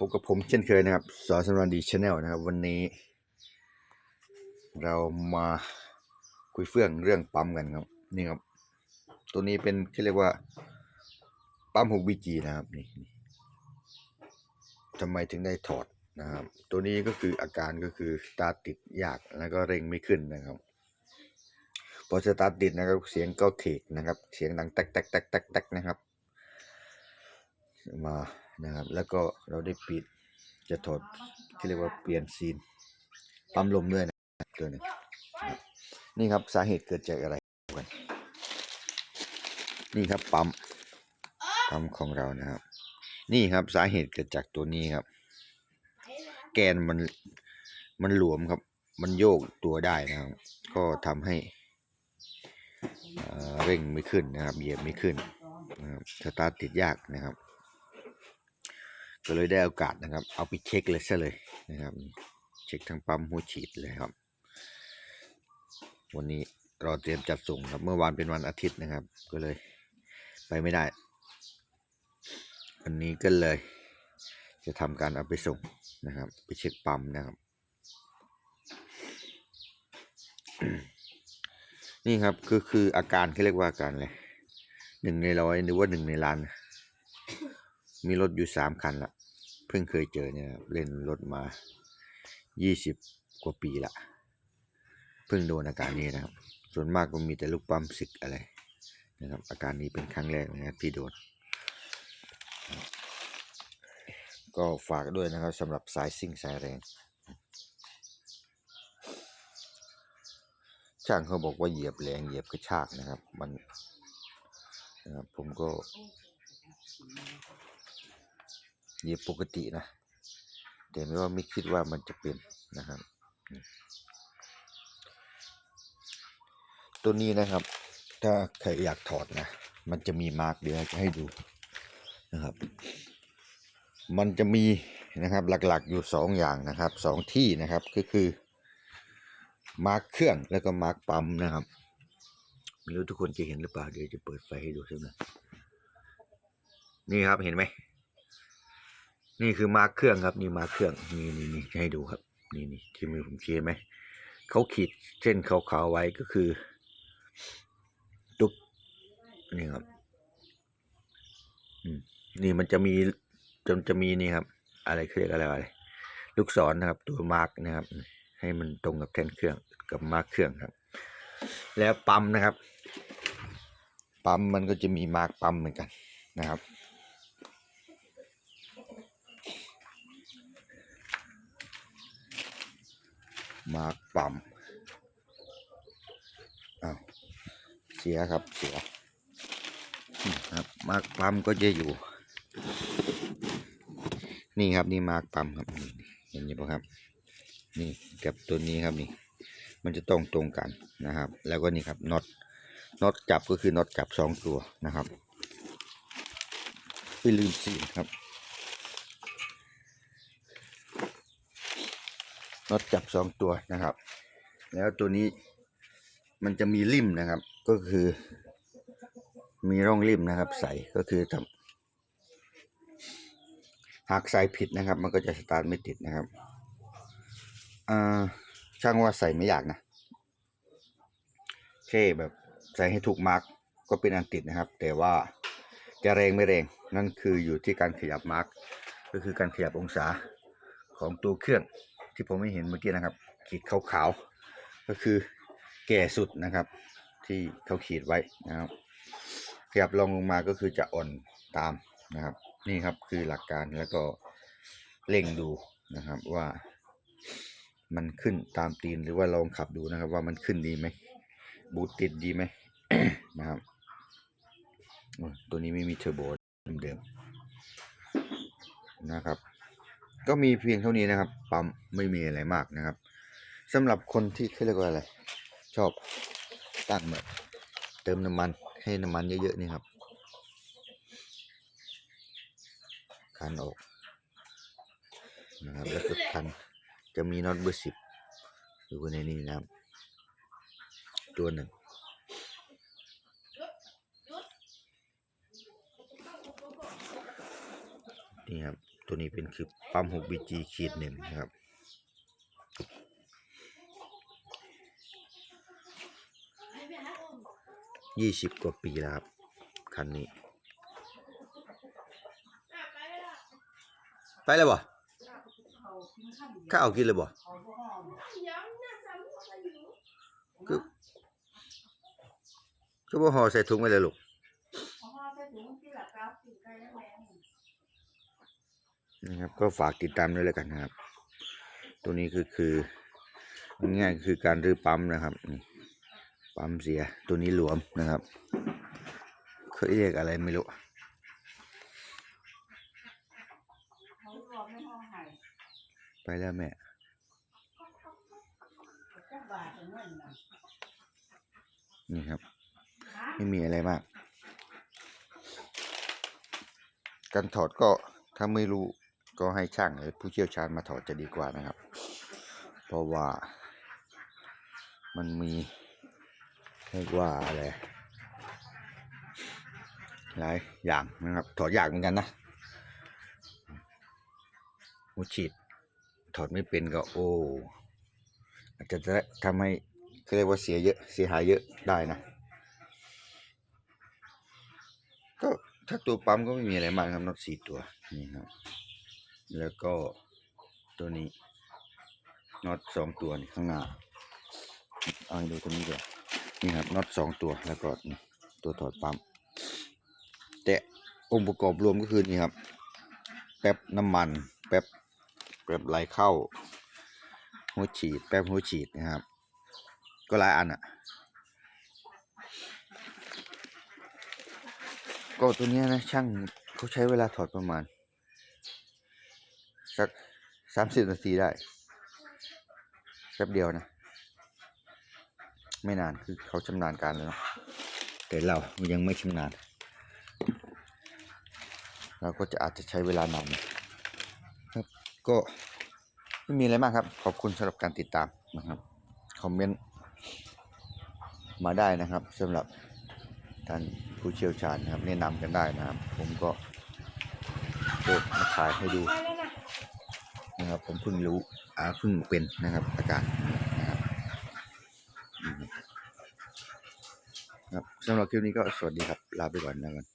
พบกับผมเช่นเคยนะครับสอนสำรันดีชาแนลนะครับ วันนี้ เรามาคุยเฟื่องเรื่องปั๊มกันครับ นี่ครับ ตัวนี้เป็นที่เรียกว่า ปั๊ม 6BG นะครับนี่นทำไมถึงได้ถอดนะครับ ตัวนี้ก็คืออาการก็คือสตาร์ติดยากแล้วก็เร่งไม่ขึ้นนะครับพอสตาร์ทติดนะครับเสียงก็เทกนะครับ เสียงดังแตกแตกแตกแตกแตกนะครับ มานะครับ แล้วก็เราได้ปิดจะถอดที่เรียกว่าเปลี่ยนซีนปั๊มลมด้วยนะตัวนี้นี่ครับสาเหตุเกิดจากอะไรกันนี่ครับปั๊มปั๊มของเรานะครับ นี่ครับสาเหตุเกิดจากตัวนี้ครับ แกนมันมันหลวมครับ มันโยกตัวได้นะครับ ก็ทำให้เเร่งไม่ขึ้นนะครับเหยียบไม่ขึ้นนะครับสตาร์ทติดยากนะครับ ก็เลยได้โอกาสนะครับ เอาไปเช็คเลยซะเลยนะครับ เช็คทั้งปั๊มหัวฉีดเลยครับ วันนี้เราเตรียมจัดส่งครับ เมื่อวานเป็นวันอาทิตย์นะครับ ก็เลยไปไม่ได้ วันนี้ก็เลย จะทำการเอาไปส่งนะครับ ไปเช็คปั๊มนะครับนี่ครับคือคืออาการเขาเรียกว่าอาการอะไรหนึ่งในร้อยหรือว่าหนึ่งในล้าน มีรถอยู่สามคันละ เพิ่งเคยเจอเนี่ยครับเล่นรถมายี่สิบกว่าปีละ เพิ่งโดนอาการนี้นะครับ ส่วนมากก็มีแต่ลูกปั๊มสิกอะไรนะครับ อาการนี้เป็นครั้งแรกนะครับที่โดน ก็ฝากด้วยนะครับสำหรับสายซิ่งสายแรง ช่างเขาบอกว่าเหยียบแรงเหยียบกระชากนะครับ มันนะครับผมก็ หยียบปกตินะ แต่ไม่ว่าไม่คิดว่ามันจะเป็นนะครับ ตัวนี้นะครับ ถ้าใครอยากถอดนะ มันจะมีมาร์กเดี๋ยวจะให้ดูนะครับ มันจะมีนะครับหลักๆอยู่สองอย่างนะครับสองที่นะครับก็คือมาร์กเครื่องแล้วก็มาร์กปั๊มนะครับไม่รู้ทุกคนจะเห็นหรือเปล่าเดี๋ยวจะเปิดไฟให้ดูสักหน่อยนี่ครับเห็นไหม นี่คือมาร์กเครื่องครับนี่มาร์กเครื่องนี่นี่นี่ให้ดูครับ นี่นี่ที่มือผมชี้เห็นไหมเขาขีดเส้นขาวๆไว้ก็คือตุกนี่ครับนี่มันจะมีจนจะมีนี่ครับ อะไรเรียกอะไรอะไรลูกศรนะครับ ตัวมาร์กนะครับ ให้มันตรงกับแท่นเครื่องกับมาร์กเครื่องครับ แล้วปั๊มนะครับ ปั๊มมันก็จะมีมาร์กปั๊มเหมือนกันนะครับ มากปั๊มอ้าวเสียครับเสียครับมากปั๊มก็จะอยู่ นี่ครับนี่มากปั๊มครับเห็นอยู่ปะครับ นี่กับตัวนี้ครับนี่ มันจะต้องตรงกันนะครับ แล้วก็นี่ครับน็อตน็อตจับก็คือน็อตจับสองตัวนะครับไปลืมสีครับ น็อตจับสองตัวนะครับ แล้วตัวนี้มันจะมีริมนะครับ ก็คือ มีร่องริมนะครับ ใส่ก็คือทำหากใส่ผิดนะครับ มันก็จะสตาร์ทไม่ติดนะครับอ่าช่างว่าใส่ไม่ยากนะแค่แบบใส่ให้ถูกมาร์กก็เป็นอันติดนะครับ แต่ว่าจะแรงไม่แรงนั่นคืออยู่ที่การขยับมาร์กก็คือการขยับองศาของตัวเครื่อง ที่ผมไม่เห็นเมื่อกี้นะครับ ขีดขาวๆก็คือแก่สุดนะครับ ที่เขาขีดไว้นะครับขยับลงลงมาก็คือจะอ่อนตามนะครับ นี่ครับคือหลักการแล้วก็เร่งดูนะครับว่ามันขึ้นตามตีนหรือว่าลองขับดูนะครับ ว่ามันขึ้นดีไหมบูตติดดีไหมนะครับตัวนี้ไม่มีเทอร์โบเดิมๆนะครับ ก็มีเพียงเท่านี้นะครับ ปั๊มไม่มีอะไรมากนะครับสำหรับคนที่เขาเรียกว่าอะไร ชอบตั้งแบบเติมน้ำมันให้น้ำมันเยอะๆนี่ครับคันออกนะครับแล้วก็คันจะมีน็อตเบอร์สิบอยู่ในนี้นะครับ ตัวหนึ่งนี่ครับ ตัวนี้เป็นคือปั๊ม 6BG ขีดหนึ่งนะครับ ยี่สิบกว่าปีแล้วครับ คันนี้ ไปแล้วบ่ข้าวกินเลยบ่คือคือบ่ห่อใส่ถุงไว้เลยลูก นะครับ ก็ฝากติดตามด้วยแล้วกันนะครับ ตัวนี้คือคือง่ายคือการรื้อปั๊มนะครับนี่ปั๊มเสียตัวนี้หลวมนะครับเขาเรียกอะไรไม่รู้ไปแล้วแม่นี่ครับ ไม่มีอะไรมาก การถอดก็ถ้าไม่รู้ ก็ให้ช่างหรือผู้เชี่ยวชาญมาถอดจะดีกว่านะครับ เพราะว่ามันมีเรียกว่าอะไรหลายอย่างนะครับ ถอดยากเหมือนกันนะหัวฉีดถอดไม่เป็นก็โอ้อาจจะทำให้เรียกว่าเสียเยอะเสียหายเยอะได้นะ ก็ถ้าตัวปั๊มก็ไม่มีอะไรมากครับน็อตสี่ตัวนี่ครับ แล้วก็ตัวนี้น็อตสองตัวนี่ข้างหน้าเอาดูตัวนี้ก่อนนี่ครับน็อตสองตัวแล้วก็ตัวถอดปั๊มแต่องค์ประกอบรวมก็คือนี่ครับ แป๊บน้ำมันแป๊บแป๊บไหลเข้าหัวฉีด แป๊บหัวฉีดนะครับ ก็หลายอันอะก็ตัวนี้นะช่างเขาใช้เวลาถอดประมาณ สักสามสิบนาทีได้แป๊บเดียวนะ ไม่นานคือเขาชำนาญการแล้วนะแต่เรายังไม่ชำนาญ เราก็จะอาจจะใช้เวลานานหน่อยครับ ก็ไม่มีอะไรมากครับ ขอบคุณสำหรับการติดตามนะครับ คอมเมนต์มาได้นะครับสำหรับท่านผู้เชี่ยวชาญนะครับ แนะนำกันได้นะครับ ผมก็เปิดมาถ่ายให้ดู นะครับ ผมเพิ่งรู้อ่าเพิ่งเป็นนะครับ อาการนะครับครับสำหรับคลิปนี้ก็สวัสดีครับลาไปก่อนนะครับ